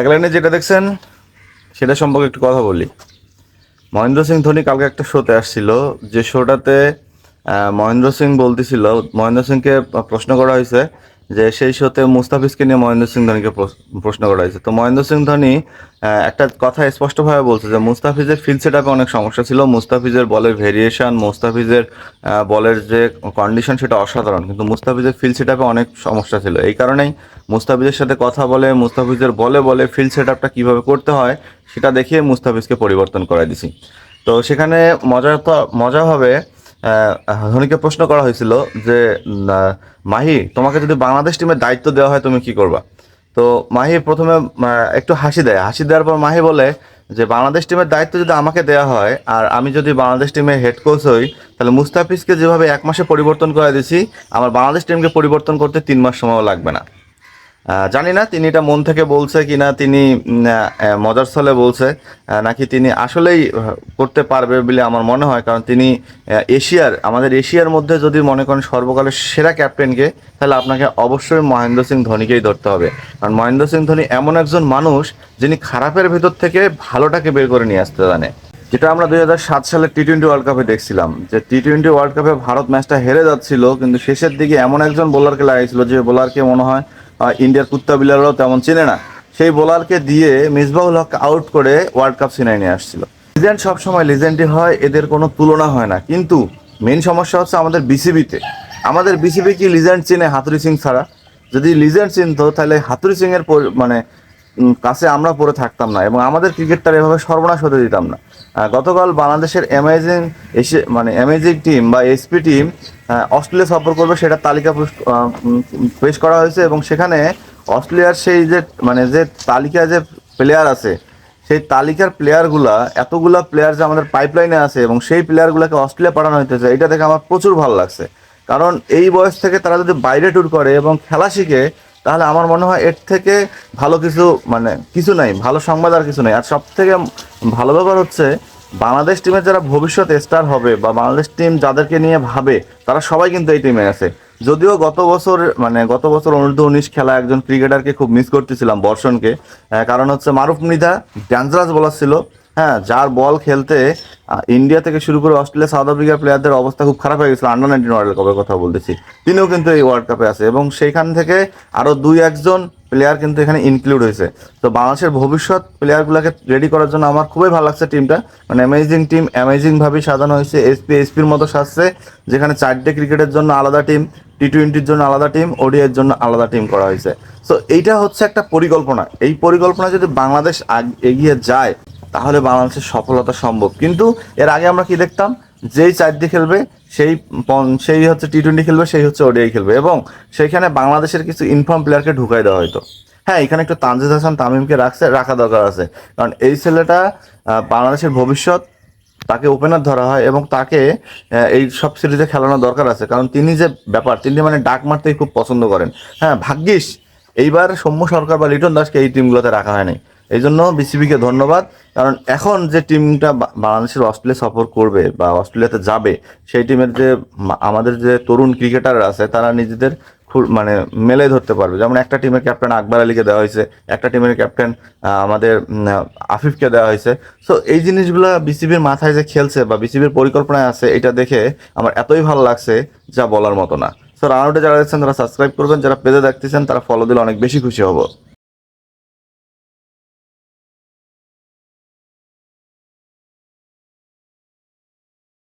এক লাইনে যেটা দেখছেন, সেটা সম্পর্কে একটু কথা বলি। মহেন্দ্র সিং ধোনি কালকে একটা শোতে আসছিল, যে শোটাতে মহেন্দ্র সিং বলতেছিল, মহেন্দ্র সিংকে প্রশ্ন করা হয়েছে যে সেই শোতে মুস্তাফিজকে নিয়ে মহেন্দ্র সিং ধোনিকে প্রশ্ন করা হয়েছে। তো মহেন্দ্র সিং ধোনি একটা কথা স্পষ্টভাবে বলছে যে মুস্তাফিজের ফিল্ড সেট অনেক সমস্যা ছিল, মুস্তাফিজের বলের ভেরিয়েশন মুস্তাফিজের বলের যে কন্ডিশন সেটা অসাধারণ। কিন্তু মুস্তাফিজের ফিল্ড সেট অনেক সমস্যা ছিল। এই কারণেই মুস্তাফিজের সাথে কথা বলে, মুস্তাফিজের বলে বলে ফিল্ড সেট আপটা কীভাবে করতে হয়, সেটা দেখিয়ে মুস্তাফিজকে পরিবর্তন করাই দিছি। তো সেখানে মজা তো, মজা হবে ধোনিকে প্রশ্ন করা হয়েছিল যে মাহি, তোমাকে যদি বাংলাদেশ টিমের দায়িত্ব দেওয়া হয়, তুমি কি করবা? তো মাহি প্রথমে একটু হাসি দেয়। হাসি দেওয়ার পর মাহি বলে যে, বাংলাদেশ টিমের দায়িত্ব যদি আমাকে দেওয়া হয়, আর আমি যদি বাংলাদেশ টিমের হেড কোচ হই, তাহলে মুস্তাফিজকে যেভাবে এক মাসে পরিবর্তন করে দিছি, আমার বাংলাদেশ টিমকে পরিবর্তন করতে তিন মাস সময়ও লাগবে না। জানি না তিনি এটা মন থেকে বলছে কিনা, তিনি মজার ছলে বলছে নাকি তিনি আসলেই করতে পারবে বলে আমার মনে হয়। কারণ তিনি এশিয়ার, আমাদের এশিয়ার মধ্যে যদি মনে করেন সর্বকালের সেরা ক্যাপ্টেনকে, তাহলে আপনাকে অবশ্যই মহেন্দ্র সিং ধোনিকেই ধরতে হবে। কারণ মহেন্দ্র সিং ধোনি এমন একজন মানুষ, যিনি খারাপের ভেতর থেকে ভালোটাকে বের করে নিয়ে আসতে জানে। যেটা আমরা দুই হাজার সাত সালে টি টোয়েন্টি ওয়ার্ল্ড কাপে দেখছিলাম। যে টি টোয়েন্টি ওয়ার্ল্ড কাপে ভারত ম্যাচটা হেরে যাচ্ছিল, কিন্তু শেষের দিকে এমন একজন বোলারকে লাগাইছিল, যে বোলারকে মনে হয় ইন্ডিয়ার কুত্তা বিলাররাও তেমন চেনে না। সেই বোলারকে দিয়ে মিসবাউল হক আউট করে ওয়ার্ল্ড কাপ সিনাই নিয়ে আসছিল। লিজেন্ড সবসময় লিজেন্ডই হয়, এদের কোনো তুলনা হয় না। কিন্তু মেন সমস্যা হচ্ছে আমাদের বিসিবিতে আমাদের বিসিবি কি লিজেন্ড চিনে হাতুরি সিং ছাড়া? যদি লিজেন্ড চিনতো, তাহলে হাতুরি সিংয়ের মানে কাছে আমরা পড়ে থাকতাম না এবং আমাদের ক্রিকেটটার এভাবে সর্বনাশ হতে দিতাম না। গতকাল বাংলাদেশের অ্যামেজিং এসে মানে অ্যামেজিং টিম বা এসপি টিম অস্ট্রেলিয়া সফর করবে সেটা তালিকা পেশ করা হয়েছে এবং সেখানে অস্ট্রেলিয়ার সেই যে মানে যে তালিকায় যে প্লেয়ার আছে, সেই তালিকার প্লেয়ারগুলা এতগুলা প্লেয়ার যে আমাদের পাইপলাইনে আছে এবং সেই প্লেয়ারগুলোকে অস্ট্রেলিয়া পাঠানো হইতেছে, এটা দেখে আমার প্রচুর ভালো লাগছে। কারণ এই বয়স থেকে তারা যদি বাইরে ট্যুর করে এবং খেলা শিখে তাহলে আমার মনে হয় এর থেকে ভালো কিছু মানে কিছু নাই, ভালো সংবাদ আর কিছু নাই। আর সব থেকে ভালো ব্যাপার হচ্ছে, বাংলাদেশ টিমের যারা ভবিষ্যৎ স্টার হবে বা বাংলাদেশ টিম যাদেরকে নিয়ে ভাবে, তারা সবাই কিন্তু এই টিমে আছে। যদিও গত বছর মানে গত বছর অনূর্ধ্ব উনিশ খেলা একজন ক্রিকেটারকে খুব মিস করতেছিলাম, বর্ষণকে। কারণ হচ্ছে মারুফ মৃধা ড্যান্সারাস বলার ছিল। হ্যাঁ যার বল খেলতে ইন্ডিয়া থেকে শুরু করে অস্ট্রেলিয়া সাউথ আফ্রিকার প্লেয়ারদের অবস্থা খুব খারাপ হয়ে গেছিল আন্ডার নাইনটিন ওয়ার্ল্ড কাপের কথা বলতেছি। তিনিও কিন্তু এই ওয়ার্ল্ড কাপে আছে এবং সেইখান থেকে আরও দুই একজন প্লেয়ার কিন্তু এখানে ইনক্লুড হয়েছে। তো বাংলাদেশের ভবিষ্যৎ প্লেয়ারগুলোকে রেডি করার জন্য আমার খুবই ভালো লাগছে টিমটা মানে অ্যামেজিং টিম অ্যামেজিংভাবেই সাজানো হয়েছে। এসপি এসপির মতো সাজছে, যেখানে চারটে ক্রিকেটের জন্য আলাদা টিম টি টোয়েন্টির জন্য আলাদা টিম ওডিআইয়ের জন্য আলাদা টিম করা হয়েছে। সো এইটা হচ্ছে একটা পরিকল্পনা। এই পরিকল্পনা যদি বাংলাদেশ এগিয়ে যায় তাহলে বাংলাদেশের সফলতা সম্ভব। কিন্তু এর আগে আমরা কি দেখতাম? যেই চারটি খেলবে, সেই সেই হচ্ছে টি টোয়েন্টি খেলবে, সেই হচ্ছে ওডিআই খেলবে। এবং সেইখানে বাংলাদেশের কিছু ইনফর্ম প্লেয়ারকে ঢুকাই দেওয়া হয়তো হ্যাঁ এখানে একটু তানজিদ হাসান, তামিমকে রাখছে, রাখা দরকার আছে। কারণ এই ছেলেটা বাংলাদেশের ভবিষ্যৎ, তাকে ওপেনার ধরা হয় এবং তাকে এই সব সিরিজে খেলানো দরকার আছে। কারণ তিনি যে ব্যাপার, তিনি মানে ডাক মারতেই খুব পছন্দ করেন। হ্যাঁ ভাগ্যিস, এইবার সৌম্য সরকার বা লিটন দাসকে এই টিমগুলোতে রাখা হয়নি। এই জন্য বিসিবিকে ধন্যবাদ। কারণ এখন যে টিমটা বাংলাদেশের অস্ট্রেলিয়া সফর করবে বা অস্ট্রেলিয়াতে যাবে, সেই টিমের যে আমাদের যে তরুণ ক্রিকেটার আছে, তারা নিজেদের মানে মেলে ধরতে পারবে। যেমন একটা টিমের ক্যাপ্টেন আকবর আলীকে দেওয়া হয়েছে, একটা টিমের ক্যাপ্টেন আমাদের আফিফকে দেওয়া হয়েছে। সো এই জিনিসগুলো বিসিবির মাথায় যে খেলছে বা বিসিবির পরিকল্পনায় আছে, এটা দেখে আমার এতই ভালো লাগছে যা বলার মতো না। সো রানাউটে যারা দেখছেন, তারা সাবস্ক্রাইব করবেন, যারা পেজে দেখতেছেন, তারা ফলো দিলে অনেক বেশি খুশি হব।